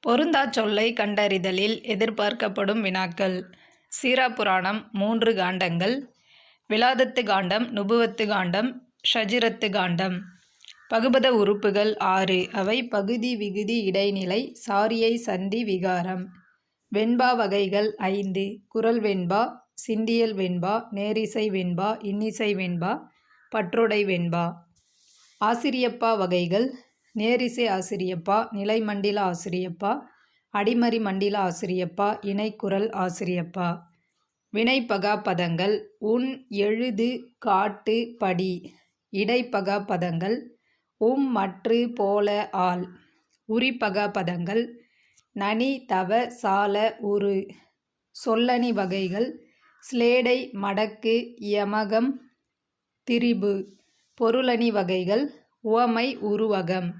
பொருந்தா சொல்லை கண்டறிதலில் எதிர்பார்க்கப்படும் வினாக்கள். சீரா புராணம் மூன்று காண்டங்கள். விலாதத்து காண்டம் நுபுவத்து காண்டம் ஷஜிரத்து காண்டம். பகுபத உறுப்புகள் ஆறு. அவை பகுதி விகுதி இடைநிலை சாரியை சந்தி விகாரம். வெண்பா வகைகள் ஐந்து. குரல் வெண்பா சிந்தியல் வெண்பா நேரிசை வெண்பா இன்னிசை வெண்பா பற்றோடை வெண்பா. ஆசிரியப்பா வகைகள் நேரிசை ஆசிரியப்பா நிலைமண்டில ஆசிரியப்பா அடிமறி மண்டில ஆசிரியப்பா இணைக்குரல் ஆசிரியப்பா. வினைப்பகா பதங்கள் உன் எழுது காட்டு படி. இடைப்பகா பதங்கள் உம் மற்று போல ஆள். உரிப்பகா பதங்கள் நனி தவ சால உரு. சொல்லணி வகைகள் ஸ்லேடை மடக்கு யமகம் திரிபு. பொருளணி வகைகள் உவமை உருவகம்.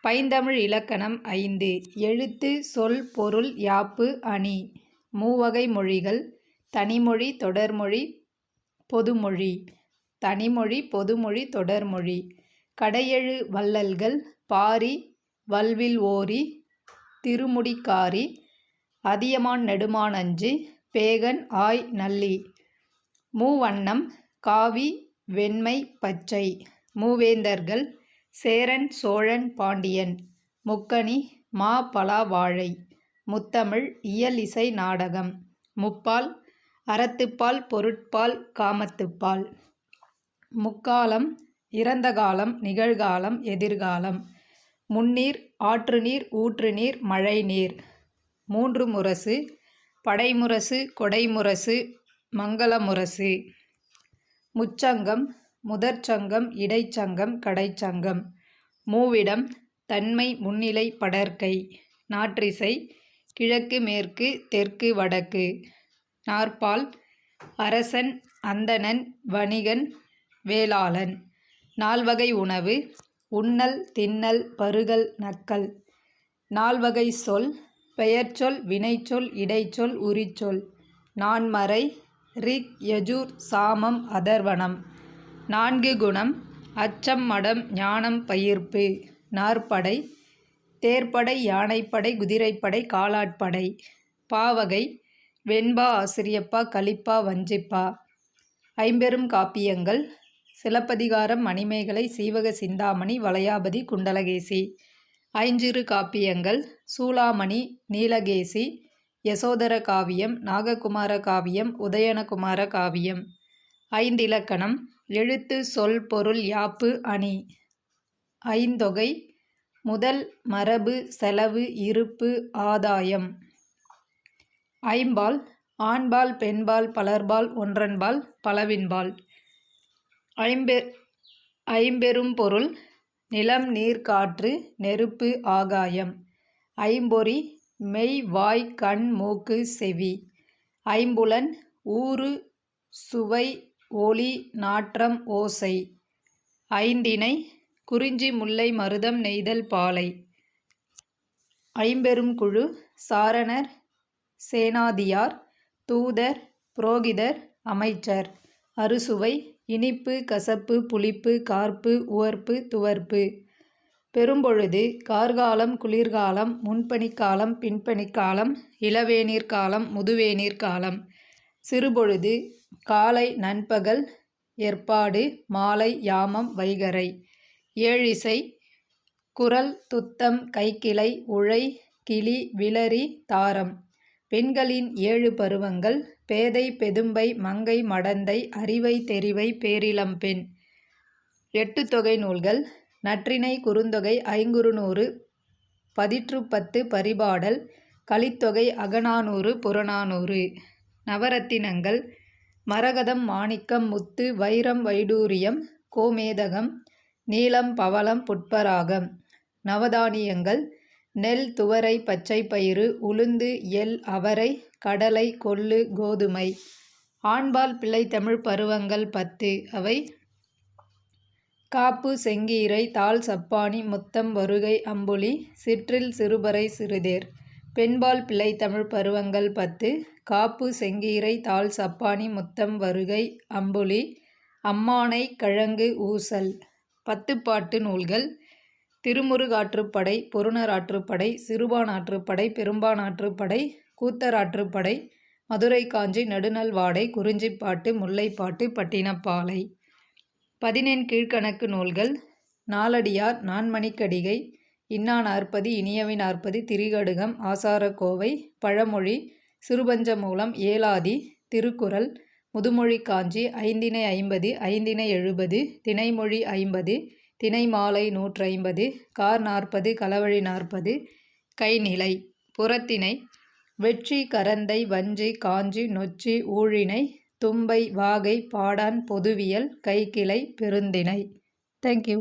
பைந்தமிழ் இலக்கணம் ஐந்து. எழுத்து சொல் பொருள் யாப்பு அணி. மூவகை மொழிகள். தனிமொழி தொடர்மொழி பொதுமொழி. தனிமொழி பொதுமொழி தொடர்மொழி. கடையெழு வள்ளல்கள். பாரி வல்வில் ஓரி. திருமுடிக்காரி. அதியமான் நெடுமானஞ்சு. பேகன் ஆய் நல்லி. மூவண்ணம். காவி வெண்மை பச்சை. மூவேந்தர்கள் சேரன் சோழன் பாண்டியன் முக்கணி மா பலாவாழை முத்தமிழ் இயல் இசை நாடகம் முப்பால் அறத்துப்பால் பொருட்பால் காமத்துப்பால். முக்காலம் இறந்த காலம் நிகழ்காலம் எதிர்காலம். முன்னீர் ஆற்றுநீர் ஊற்றுநீர் மழைநீர். மூன்று முரசு படைமுரசு கொடைமுரசு மங்களமுரசு. முச்சங்கம் முதற்சங்கம் இடைச்சங்கம் கடைச்சங்கம். மூவிடம் தன்மை முன்னிலை படர்க்கை நாற்றிசை கிழக்கு மேற்கு தெற்கு வடக்கு. நாற்பால் அரசன் அந்தணன் வணிகன் வேளாளன். நால்வகை உணவு உண்ணல் தின்னல் பருகல் நக்கல். நால்வகை சொல் பெயர்ச்சொல் வினைச்சொல் இடைச்சொல் உரிச்சொல். நான்மறை ரிக் யஜூர் சாமம் அதர்வனம் நான்கு குணம் அச்சம் மடம் ஞானம் பயிர்ப்பு. நாற்படை தேர்ப்படை யானைப்படை குதிரைப்படை காலாட்படை. பாவகை வெண்பா ஆசிரியப்பா கலிப்பா வஞ்சிப்பா. ஐம்பெரும் காப்பியங்கள் சிலப்பதிகாரம் மணிமேகலை சீவக சிந்தாமணி வளையாபதி குண்டலகேசி. ஐஞ்சிறு காப்பியங்கள் சூளாமணி நீலகேசி யசோதர காவியம் நாககுமார காவியம் உதயனகுமார காவியம். ஐந்திலக்கணம். எழுத்து சொல் பொருள் யாப்பு அணி. ஐந்தொகை. முதல் மரபு செலவு இருப்பு ஆதாயம். ஐம்பால். ஆண்பால் பெண்பால் பலர்பால் ஒன்றன்பால் பலவின்பால். ஐம்பெ ஐம்பெரும் பொருள். நிலம் நீர் காற்று நெருப்பு ஆகாயம். ஐம்பொறி. மெய் வாய் கண் மூக்கு செவி. ஐம்புலன். ஊறு சுவை ஒளி நாற்றம் ஓசை. ஐந்திணை குறிஞ்சி முல்லை மருதம் நெய்தல் பாலை. ஐம்பெரும் குழு சாரணர் சேனாதியார் தூதர் புரோகிதர் அமைச்சர். அறுசுவை இனிப்பு கசப்பு புளிப்பு கார்ப்பு உவர்ப்பு துவர்ப்பு. பெரும்பொழுது கார்காலம் குளிர்காலம் முன்பனிக்காலம் பின்பனிக்காலம் இளவேநீர்காலம் முதுவேநீர்காலம். சிறுபொழுது காலை நண்பகல் ஏற்பாடு மாலை யாமம் வைகறை ஏழிசை குரல் துத்தம் கைக்கிளை உழை கிளி விளரி தாரம். பெண்களின் ஏழு பருவங்கள் பேதை பெதும்பை மங்கை மடந்தை அறிவை தெரிவை பேரிளம்பெண் எட்டு தொகை நூல்கள் நற்றினை குறுந்தொகை ஐங்குறுநூறு பதிற்றுப்பத்து பரிபாடல் கலித்தொகை அகநானூறு புறநானூறு. நவரத்தினங்கள் மரகதம் மாணிக்கம் முத்து வைரம் வைடூரியம் கோமேதகம் நீலம் பவளம் புட்பராகம் நவதானியங்கள் நெல் துவரை பச்சை பயிறு உளுந்து எல் அவரை கடலை கொள்ளு கோதுமை ஆண்பால் பிள்ளை தமிழ் பருவங்கள் பத்து அவை காப்பு செங்கீரை தாள் சப்பானி முத்தம் வருகை அம்புலி சிற்றில் சிறுபறை சிறுதேர் பெண்பால் பிள்ளை தமிழ் பருவங்கள் பத்து. காப்பு செங்கீரை தாள் சப்பானி முத்தம் வருகை அம்புலி அம்மானை கழங்கு ஊசல். பத்துப்பாட்டு நூல்கள். திருமுருகாற்றுப்படை பொருணராற்றுப்படை சிறுபானாற்றுப்படை பெரும்பானாற்றுப்படை கூத்தராற்றுப்படை மதுரை காஞ்சி நடுநல்வாடை குறிஞ்சிப்பாட்டு முல்லைப்பாட்டு பட்டினப்பாலை. பதினெண் கீழ்க்கணக்கு நூல்கள். நாலடியார் நான்மணிக்கடிகை இன்னா நாற்பதி இனியவை நாற்பதி திரிகடுகம் ஆசாரக்கோவை பழமொழி சிறுபஞ்சமூலம் ஏலாதி திருக்குறள் முதுமொழி காஞ்சி ஐந்தினை ஐம்பது ஐந்தினை எழுபது திணைமொழி ஐம்பது திணைமாலை நூற்றைம்பது கார் நாற்பது களவழி நாற்பது கைநிலை புறத்திணை வெற்றி கரந்தை வஞ்சி காஞ்சி நொச்சி ஊழினை தும்பை வாகை பாடான் பொதுவியல் கைக்கிளை பெருந்திணை. தேங்க்யூ